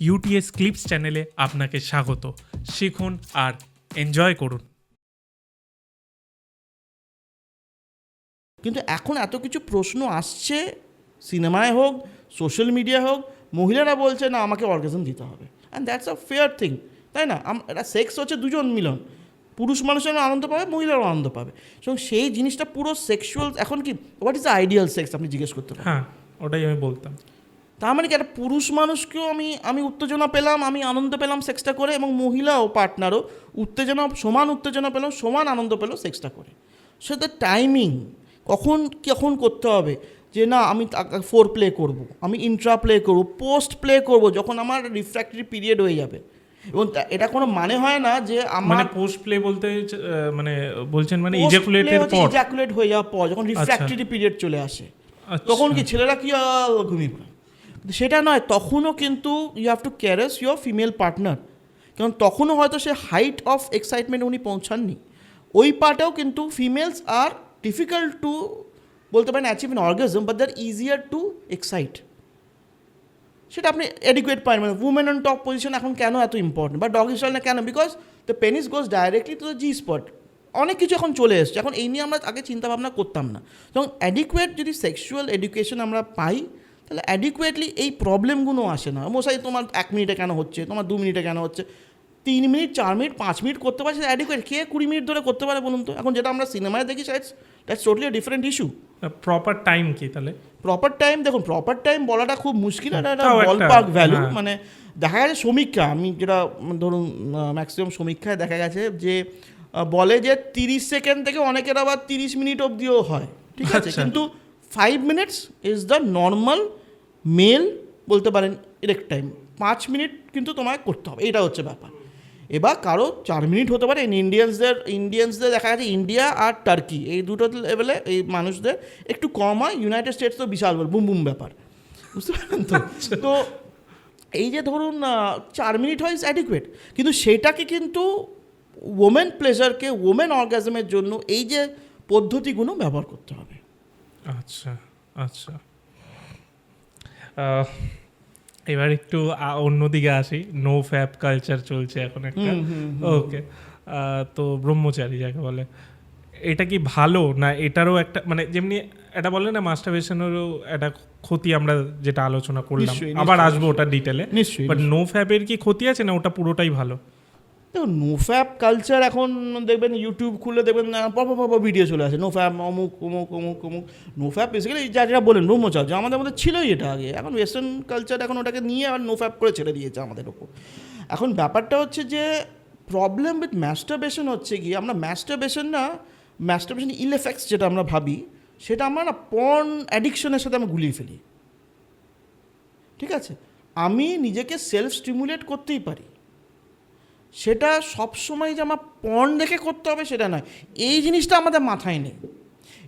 UTS clips চ্যানেলে আপনাকে স্বাগত। শিখুন আর এনজয় করুন। কিন্তু এখন এত কিছু প্রশ্ন আসছে সিনেমায় হোক সোশ্যাল মিডিয়া হোক মহিলারা বলছে না আমাকে অর্গাজম দিতে হবে। And that's a fair thing তাই না? এটা সেক্স হচ্ছে দুজন মিলন। পুরুষ মানুষের আনন্দ পাবে মহিলারও আনন্দ পাবে। এবং সেই জিনিসটা পুরো সেক্সুয়াল এখন কি what is the ideal sex আপনি জিজ্ঞেস করতে পারেন। হ্যাঁ ওটাই আমি বলতাম। তার মানে কি একটা পুরুষ মানুষকেও আমি আমি উত্তেজনা পেলাম আমি আনন্দ পেলাম সেক্সটা করে এবং মহিলাও পার্টনারও উত্তেজনা সমান উত্তেজনা পেলাম সমান আনন্দ পেল সেক্সটা করে। সে দ্য টাইমিং কখন কখন করতে হবে? যে না আমি ফোর প্লে করব আমি ইন্ট্রা প্লে করব পোস্ট প্লে করব যখন আমার রিফ্র্যাক্টরি পিরিয়ড হয়ে যাবে। এবং এটা কোনো মানে হয় না যে মানে আমার পোস্ট প্লে বলতে মানে বলছেন মানে ইজাকুলেটের পর? ইজাকুলেট হয়ে যাওয়ার পর যখন রিফ্র্যাক্টরি পিরিয়ড চলে আসে আচ্ছা। তখন কি ছেলেরা কি ঘুমিয়ে পড়ে? সেটা নয়, তখনও কিন্তু you have to caress your female partner কারণ তখনও হয়তো সে হাইট অফ এক্সাইটমেন্ট উনি পৌঁছাননি। ওই পার্টেও কিন্তু ফিমেলস আর ডিফিকাল্ট টু বলতে পারেন achieve in orgasm but there easier to excite সেটা আপনি এডিকুয়েট পারেন মানে উমেন অন টপ পজিশন এখন কেন এত ইম্পর্টেন্ট বা ডগ স্টাইল না কেন? Because the penis goes directly to the G spot অনেক কিছু এখন চলে এসছে। এখন এই নিয়ে আমরা আগে চিন্তা ভাবনা করতাম না। যখন অ্যাডিকুয়েট যদি সেক্সুয়াল এডুকেশন আমরা পাই তাহলে অ্যাডিকুয়েটলি এই প্রবলেমগুলো আসে না। মশাই তোমার এক মিনিটে কেন হচ্ছে? তোমার দু মিনিটে কেন হচ্ছে? তিন মিনিট চার মিনিট পাঁচ মিনিট করতে পারছে অ্যাডিকুয়েট কে কুড়ি মিনিট ধরে করতে পারে বলুন তো? এখন যেটা আমরা সিনেমায় দেখি that's that's totally different issue proper time কি তাহলে? প্রপার টাইম দেখুন প্রপার টাইম বলাটা খুব মুশকিল এটা একটা ভ্যালু। মানে দেখা গেছে সমীক্ষা আমি যেটা ধরুন ম্যাক্সিমাম সমীক্ষায় দেখা গেছে যে বলে যে তিরিশ সেকেন্ড থেকে অনেকের আবার তিরিশ মিনিট অবধিও হয়। ঠিক আছে? আচ্ছা। কিন্তু five minutes is the normal male বলতে পারেন ইরেক্ট টাইম পাঁচ মিনিট কিন্তু তোমায় করতে হবে এটা হচ্ছে ব্যাপার। এবার কারও চার মিনিট হতে পারে ইন্ডিয়ানসদের ইন্ডিয়ানসদের দেখা গেছে ইন্ডিয়া আর টার্কি এই দুটো লেভেলে এই মানুষদের একটু কম হয় ইউনাইটেড স্টেটস তো বিশাল বড় বুম বুম ব্যাপার। বুঝতে পারলেন তো? তো এই যে ধরুন চার মিনিট হয় ইজ অ্যাডিকুয়েট কিন্তু সেটাকে কিন্তু ওমেন প্লেজারকে ওমেন অর্গাজমের জন্য এই যে পদ্ধতিগুলো ব্যবহার করতে হবে। আচ্ছা আচ্ছা। এবার একটু অন্যদিকে আসি। নো ফ্যাপ কালচার চলছে এখন একটা। ওকে তো ব্রহ্মচারী যাকে বলে। এটা কি ভালো না এটারও একটা মানে যেমনি এটা বলে না মাস্টারবেশনেরও একটা ক্ষতি আমরা যেটা আলোচনা করলাম। আবার আসব ওটা ডিটেলে নিশ্চয়ই বাট নো ফ্যাপের কি ক্ষতি আছে না ওটা পুরোটাই ভালো? দেখো নো ফ্যাপ কালচার এখন দেখবেন ইউটিউব খুলে দেখবেন পর ভিডিও চলে আসে। নো ফ্যাপ অমুক অমুক অমুক অমুক। নো ফ্যাপ বেসিক্যালি যা যেটা বলেন ব্রহ্মচার্য আমাদের মধ্যে ছিলই এটা আগে। এখন ওয়েস্টার্ন কালচার এখন ওটাকে নিয়ে আর নো ফ্যাপ করে ছেড়ে দিয়েছে আমাদের ওপর। এখন ব্যাপারটা হচ্ছে যে প্রবলেম উইথ ম্যাস্টারবেশন হচ্ছে কি, আমরা ম্যাস্টারবেশন না ম্যাস্টারবেশন ইল এফেক্টস যেটা আমরা ভাবি, সেটা আমরা না পর্ন অ্যাডিকশনের সাথে আমরা গুলিয়ে ফেলি। ঠিক আছে? আমি নিজেকে সেলফ স্টিমুলেট করতেই পারি। সেটা সবসময় যে আমার পণ দেখে করতে হবে সেটা নয়। এই জিনিসটা আমাদের মাথায় নেই।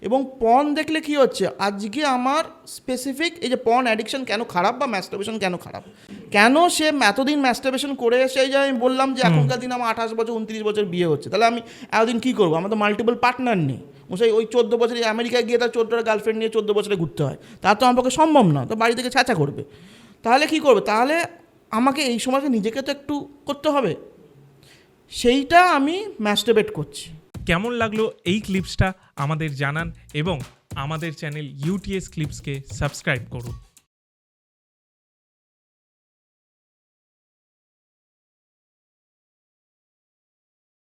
এবং পণ দেখলে কি হচ্ছে? আজকে আমার স্পেসিফিক এই যে পণ অ্যাডিকশন কেন খারাপ বা ম্যাস্টারবেশন কেন খারাপ? কেন সে এতদিন ম্যাস্টারবেশন করে এসে যে আমি বললাম যে এখনকার দিন আমার আঠাশ বছর উনত্রিশ বছর বিয়ে হচ্ছে। তাহলে আমি এতদিন কী করব? আমার তো মাল্টিপল পার্টনার নেই। মশাই ওই চোদ্দ বছরে আমেরিকায় গিয়ে তার চোদ্দোটা গার্লফ্রেন্ড নিয়ে চোদ্দ বছরে ঘুরতে হয়। তার তো আমার পক্ষে সম্ভব না। তো বাড়ি থেকে ছাঁচা করবে। তাহলে কি করবে? তাহলে আমাকে এই সময়কে নিজেকে তো একটু করতে হবে। সেইটা আমি ম্যাস্টেবেট করছি। কেমন লাগল এই ক্লিপসটা আমাদের জানান এবং আমাদের চ্যানেল ইউটিএস ক্লিপসকে সাবস্ক্রাইব করুন।